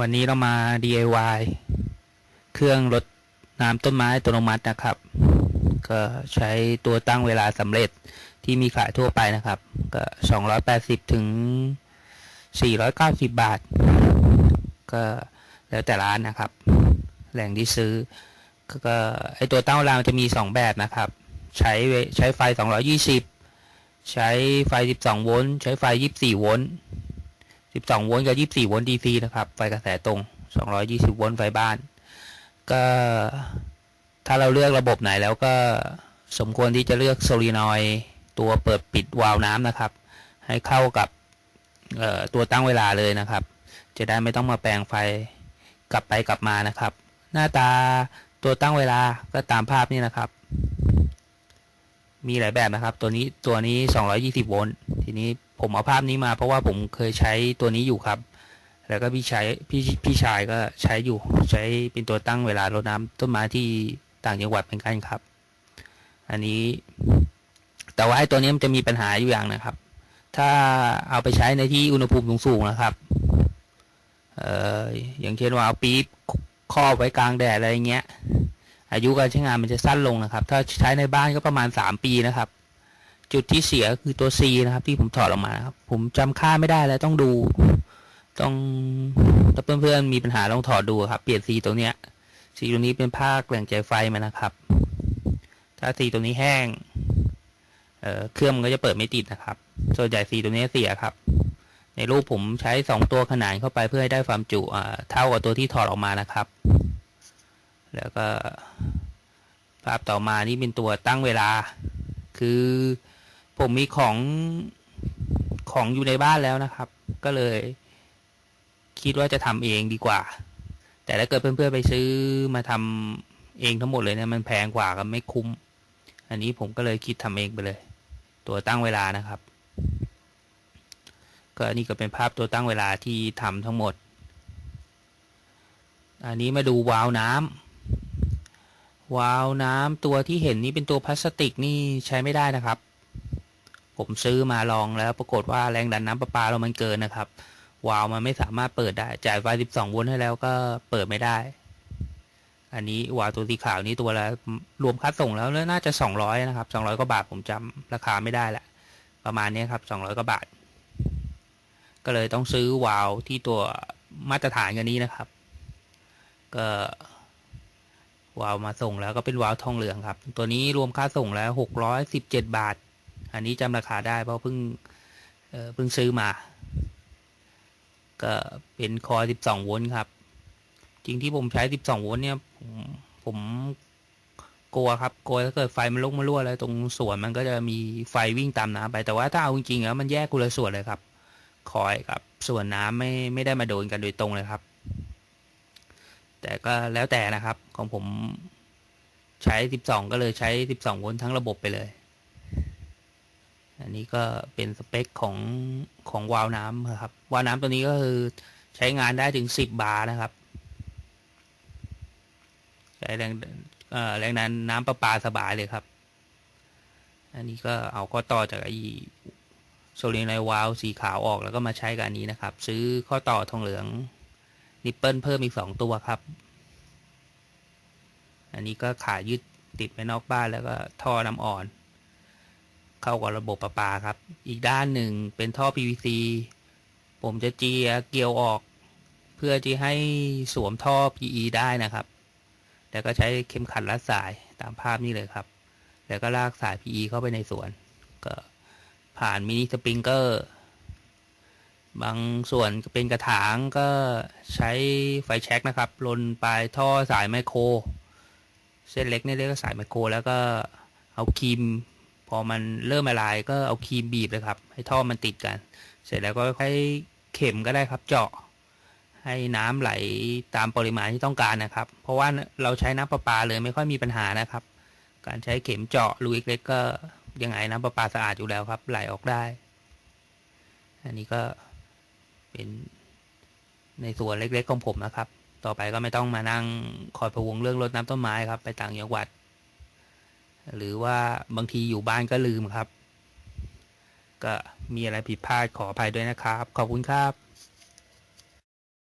วันนี้เรามา DIY เครื่องรดน้ำต้นไม้อัตโนมัตินะครับ ก็ใช้ตัวตั้งเวลาสำเร็จที่มีขายทั่วไปนะครับ ก็ 280 ถึง 490 บาท ก็แล้วแต่ร้านนะครับ แหล่งที่ซื้อ ก็ไอตัวตั้งเวลามันจะมี 2 แบบนะครับ ใช้ใช้ไฟ 220 ใช้ไฟ 12 โวลต์ ใช้ไฟ 24 โวลต์ 12 โวลต์กับ 24 โวลต์ DC นะครับ ไฟกระแสตรง 220 โวลต์ไฟบ้าน ก็ถ้าเราเลือกระบบไหนแล้วก็สมควรที่จะเลือกโซลีนอยตัวเปิดปิดวาล์วน้ำนะครับ ให้เข้ากับตัวตั้งเวลาเลยนะครับ จะได้ไม่ต้องมาแปลงไฟกลับไปกลับมานะครับ หน้าตาตัวตั้งเวลาก็ตามภาพนี่นะครับ มีหลายแบบนะครับ ตัวนี้ตัวนี้ 220 โวลต์ทีนี้ผมเอาภาพนี้มา เพราะว่าผมเคยใช้ตัวนี้อยู่ครับ แล้วก็พี่ชายพี่พี่ชายก็ใช้อยู่ใช้เป็นตัวตั้งเวลารดน้ำต้นไม้ที่ต่างจังหวัดเหมือนกันครับ อันนี้ แต่ว่าไอ้ตัวนี้มันจะมีปัญหาอยู่อย่างนะครับ ถ้าเอาไปใช้ในที่อุณหภูมิสูงๆนะครับเอ่ออย่างเช่นว่าเอาปี๊บครอบไว้กลางแดดอะไรเงี้ย อายุการใช้งานมันจะสั้นลงนะครับ ถ้าใช้ในบ้านก็ประมาณ 3 ปีนะครับ จุดที่เสียคือตัว C นะครับ ที่ผมถอดออกมานะครับ ผมจำค่าไม่ได้แล้วต้องดู ต้องถ้าเพื่อนๆมีปัญหาลองถอดดูครับ เปลี่ยน C ตัวเนี้ย C ตัวนี้เป็นผ้าแกล่งใจไฟมันนะครับ ถ้า C ตัวนี้แห้งเเครื่องมันก็จะเปิดไม่ติดนะครับ ส่วนใหญ่ C ตัวนี้เสียครับ ในรูปผมใช้ 2 ตัวขนานเข้าไปเพื่อให้ได้ความจุเท่ากับตัวที่ถอดออกมานะครับ แล้วก็ภาพต่อมานี่เป็นตัวตั้งเวลา คือผมมีของของอยู่ในบ้านแล้วนะครับ ก็เลย คิดว่าจะทำเองดีกว่า แต่ถ้าเกิดเพื่อนๆไปซื้อมาทำเองทั้งหมดเลยเนี่ยมันแพงกว่าก็ไม่คุ้ม อันนี้ผมก็เลยคิดทำเองไปเลย ตัวตั้งเวลานะครับ ก็นี่ก็เป็นภาพตัวตั้งเวลาที่ทำทั้งหมด อันนี้มาดูวาล์วน้ำ วาล์วน้ำตัวที่เห็นนี้เป็นตัวพลาสติกนี่ใช้ไม่ได้นะครับ ผมซื้อมาลองแล้วปรากฏว่าแรงดันน้ำประปาเรามันเกินนะครับ วาล์วมันไม่สามารถเปิดได้ จ่ายไฟ 12 โวลต์ให้แล้วก็เปิดไม่ได้ อันนี้วาล์วตัวสีขาวนี้ตัวละรวมค่าส่งแล้วน่าจะ 200 นะครับ 200กว่าบาทผมจำราคาไม่ได้แหละประมาณนี้ครับ 200กว่าบาท ก็เลยต้องซื้อวาล์วที่ตัวมาตรฐานกันนี้นะครับ ก็ วาวมาส่งแล้วก็เป็นวาวทองเหลืองครับ ตัวนี้รวมค่าส่งแล้วหกร้อยสิบเจ็ดบาท อันนี้จำราคาได้เพราะเพิ่งเเพิ่งซื้อมา ก็เป็นคอสิบสองโวลต์ครับ จริงที่ผมใช้สิบสองโวลต์เนี่ยผมผมกลัวครับกลัวถ้าเกิดไฟมันลุกมารั่วอะไรตรงส่วนมันก็จะมีไฟวิ่งตามน้ำไปแต่ว่าถ้าเอาจริงๆแล้วมันแยกกุละส่วนเลยครับคอยกับส่วนน้ำไม่ไม่ได้มาโดนกันโดยตรงเลยครับ แต่ก็แล้วแต่นะครับ ของผมใช้ 12 ก็เลยใช้ 12 โวลต์ทั้งระบบไปเลย อันนี้ก็เป็นสเปคของของวาล์วน้ำครับ วาล์วน้ำตัวนี้ก็คือใช้งานได้ถึง 10 บาร์นะครับ ใช้แรงแรงดันน้ำประปาสบายเลยครับ อันนี้ก็เอาข้อต่อจากไอ้โซลินอยวาล์วสีขาวออกแล้วก็มาใช้กับอันนี้นะครับ ซื้อข้อต่อทองเหลือง นิปเปิลเพิ่มอีกสองตัวครับ อันนี้ก็ขายึดติดไว้นอกบ้านแล้วก็ท่อน้ำอ่อน เข้ากับระบบประปาครับ อีกด้านหนึ่งเป็นท่อ PVC ผมจะเจียเกลียวออก เพื่อที่ให้สวมท่อ PE ได้นะครับ แล้วก็ใช้เข็มขัดรัดสายตามภาพนี้เลยครับ แล้วก็ลากสาย PE เข้าไปในสวน ก็ผ่านมินิสปริงเกอร์ บางส่วนเป็นกระถางก็ใช้ไฟแช็กนะครับลนปลายท่อสายไมโคร เส้นเล็กนี่เรียกว่าสายไมโคร แล้วก็เอาครีม พอมันเริ่มละลายก็เอาครีมบีบเลยครับ ให้ท่อมันติดกัน เสร็จแล้วก็ใช้เข็มก็ได้ครับเจาะ ให้น้ำไหลตามปริมาณที่ต้องการนะครับ เพราะว่าเราใช้น้ำประปาเลยไม่ค่อยมีปัญหานะครับ การใช้เข็มเจาะรูเล็กๆก็ยังไงน้ำประปาสะอาดอยู่แล้วครับ ไหลออกได้ อันนี้ก็ เป็นในส่วนเล็กๆของผมนะครับ ต่อไปก็ไม่ต้องมานั่งคอยพะวงเรื่องรดน้ำต้นไม้ครับ ไปต่างจังหวัด หรือว่าบางทีอยู่บ้านก็ลืมครับ ก็มีอะไรผิดพลาดขออภัยด้วยนะครับ ขอบคุณครับ